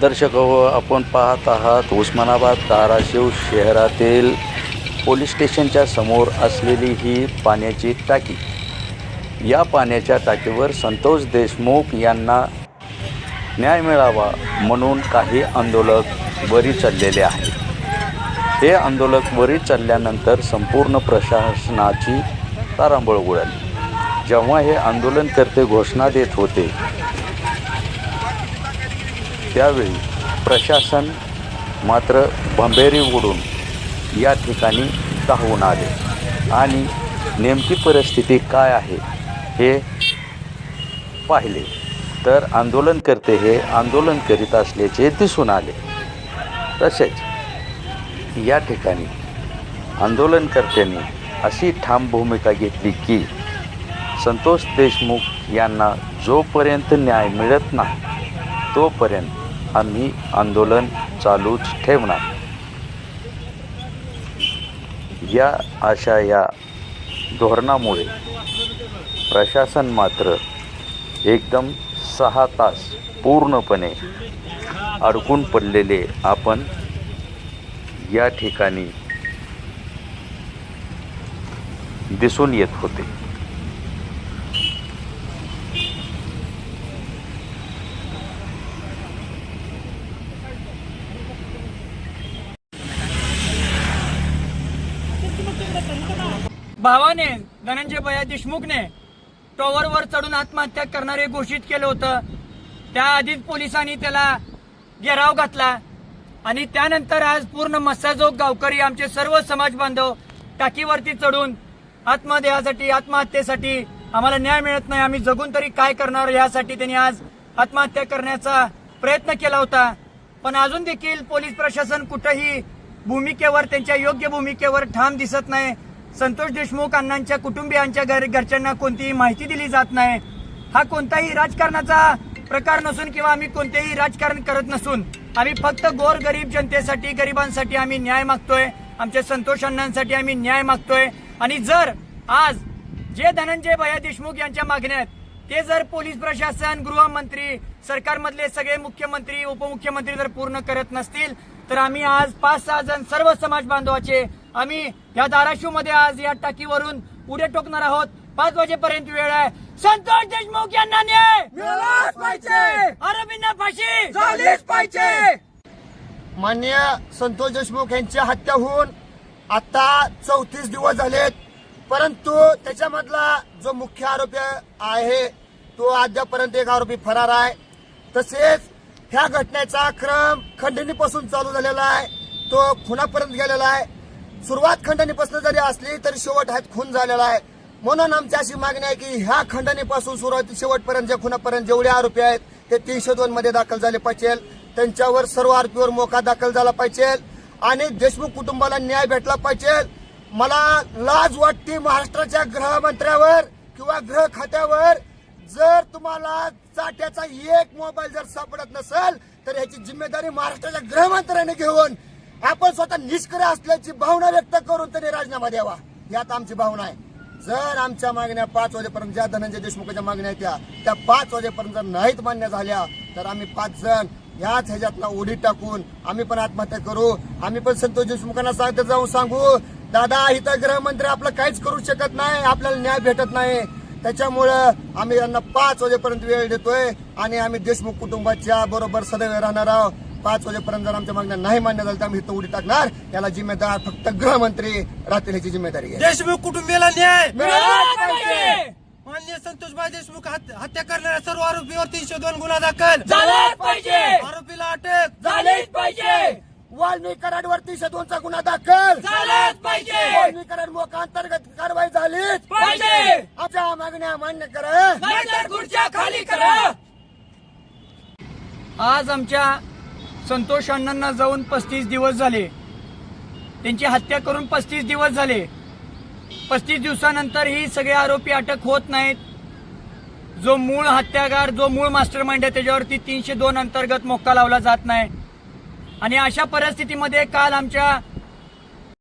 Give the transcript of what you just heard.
दर्शक हो आपण पाहत आहात उस्मानाबाद धाराशिव शहरातील पोलीस स्टेशनच्या समोर असलेली ही पाण्याची टाकी. या पाण्याच्या टाकीवर संतोष देशमुख यांना न्याय मिळावा म्हणून काही आंदोलक वरी चाललेले आहेत. हे आंदोलक वरी चालल्यानंतर संपूर्ण प्रशासनाची तारांबळ उडाली. जेव्हा हे आंदोलनकर्ते घोषणा देत होते त्यावेळी प्रशासन मात्र भंबेरी उडून या ठिकाणी धावून आले. आणि नेमकी परिस्थिती काय आहे हे पाहिले. तर आंदोलनकर्ते हे आंदोलन करीत असल्याचे दिसून आले. तसेच या ठिकाणी आंदोलनकर्त्यांनी अशी ठाम भूमिका घेतली की संतोष देशमुख यांना जोपर्यंत न्याय मिळत नाही तोपर्यंत आम्ही आंदोलन चालूच ठेवणार. या अशा या धोरणामुळे प्रशासन मात्र एकदम सहा तास पूर्णपणे अडकून पडलेले आपण या ठिकाणी दिसून येत होते. भावाने धनंजय भया देशमुखने टॉवरवर चढून आत्महत्या करणारे घोषित केलं होतं. त्याआधीच पोलिसांनी त्याला घेराव घातला आणि त्यानंतर आज पूर्ण मस्साजोग गावकरी आमचे सर्व समाज बांधव टाकीवरती चढून आत्मदेहासाठी आत्महत्येसाठी आम्हाला न्याय मिळत नाही. आम्ही जगून तरी काय करणार? यासाठी त्यांनी आज आत्महत्या करण्याचा प्रयत्न केला होता. पण अजून देखील पोलीस प्रशासन कुठंही भूमिकेवर त्यांच्या योग्य भूमिकेवर ठाम दिसत नाही. संतोष देशमुख अण्णांच्या कुटुंबियांच्या घर घरच्यांना कोणतीही माहिती दिली जात नाही. हा कोणताही राजकारणाचा प्रकार नसून किंवा आम्ही कोणतेही राजकारण करत नसून आम्ही फक्त गोर गरीब जनतेसाठी गरिबांसाठी आम्ही न्याय मागतोय. आमच्या संतोष अण्णांसाठी आम्ही न्याय मागतोय. आणि जर आज जे धनंजय भैया देशमुख यांच्या मागण्या आहेत ते जर पोलीस प्रशासन गृहमंत्री सरकारमधले सगळे मुख्यमंत्री उपमुख्यमंत्री जर पूर्ण करत नसतील तर आम्ही आज पाच सहा जण सर्व समाज बांधवाचे आम्ही या धाराशिवमध्ये आज या टाकीवरून उडे टोकणार आहोत. पाच वाजेपर्यंत वेळ आहे. संतोष देशमुख यांना न्याय! मिळालाच पाहिजे. आरोपींना फाशी! झालीच पाहिजे! मान्य संतोष देशमुख यांची हत्या होऊन आता चौतीस दिवस झालेत. परंतु त्याच्यामधला जो मुख्य आरोपी आहे तो अद्यापर्यंत एक आरोपी फरार आहे. तसेच ह्या घटनेचा क्रम खंडणीपासून चालू झालेला आहे. तो खुनापर्यंत गेलेला आहे. सुरुवात खंडणीपासून जरी असली तरी शेवट हा खून झालेला आहे. म्हणून आमची अशी मागणी आहे की ह्या खंडणीपासून सुरुवात शेवटपर्यंत जे खुनापर्यंत जेवढे आरोपी आहेत ते तीनशे दोन मध्ये दाखल झाले पाहिजे. त्यांच्यावर सर्व आरोपीवर मोका दाखल झाला पाहिजे. आणि देशमुख कुटुंबाला न्याय भेटला पाहिजे. मला लाज वाटते महाराष्ट्राच्या गृहमंत्र्यावर किंवा गृह खात्यावर. जर तुम्हाला चाट्याचा एक मोबाईल जर सापडत नसेल तर याची जिम्मेदारी महाराष्ट्राच्या गृहमंत्र्याने घेऊन आपण स्वतः निष्क्रिय असल्याची भावना व्यक्त करून त्यांनी राजीनामा द्यावा. यात आमची भावना आहे. जर आमच्या मागण्या पाच वाजेपर्यंत ज्या धनंजय देशमुखाच्या मागण्या आहेत त्या त्या पाच वाजेपर्यंत नाहीत मान्य झाल्या तर आम्ही पाच जण याच ह्याच्यातला उडी टाकून आम्ही पण आत्महत्या करू. आम्ही पण संतोष देशमुखांना सांगत जाऊन सांगू दादा इथं गृहमंत्री आपलं काहीच करू शकत नाही आपल्याला न्याय भेटत नाही. त्याच्यामुळं आम्ही यांना पाच वाजेपर्यंत वेळ देतोय आणि आम्ही देशमुख कुटुंबाच्या बरोबर सदैव राहणार आहोत. पाच वाजेपर्यंत जर आमच्या मागण्या नाही मान्य झाल्या तर आम्ही इथं उडी टाकणार. याला जिम्मेदार फक्त गृहमंत्री राहतील ह्याची जिम्मेदारी घ्या देशमुख कुटुंबियाला न्याय! मिळालाच पाहिजे. मान्य संतोषभाई देशमुख हत- हत्या करणाऱ्या सर्व आरोपीवर तीनशे दोन गुन्हा दाखल! झालाच पाहिजे! आरोपीला अटक! झालीच पाहिजे! वाल्मी कराडवर तीनशे दोनचा गुन्हा दाखल! झालाच पाहिजे! वाल्मी कराड मोका अंतर्गत कारवाई झालीच पाहिजे! आमच्या मागण्या मान्य करा! नाहीतर खुर्च्या खाली करा! आज आमच्या संतोष अण्णांना जाऊन पस्तीस दिवस झाले. त्यांची हत्या करून पस्तीस दिवस झाले. पस्तीस दिवसानंतर ही सगळे आरोपी अटक होत नाहीत. जो मूळ हत्यागार जो मूळ मास्टर माइंड आहे त्याच्यावरती तीनशे दोन अंतर्गत मोक्का लावला जात नाही. आणि अशा परिस्थितीमध्ये काल आमच्या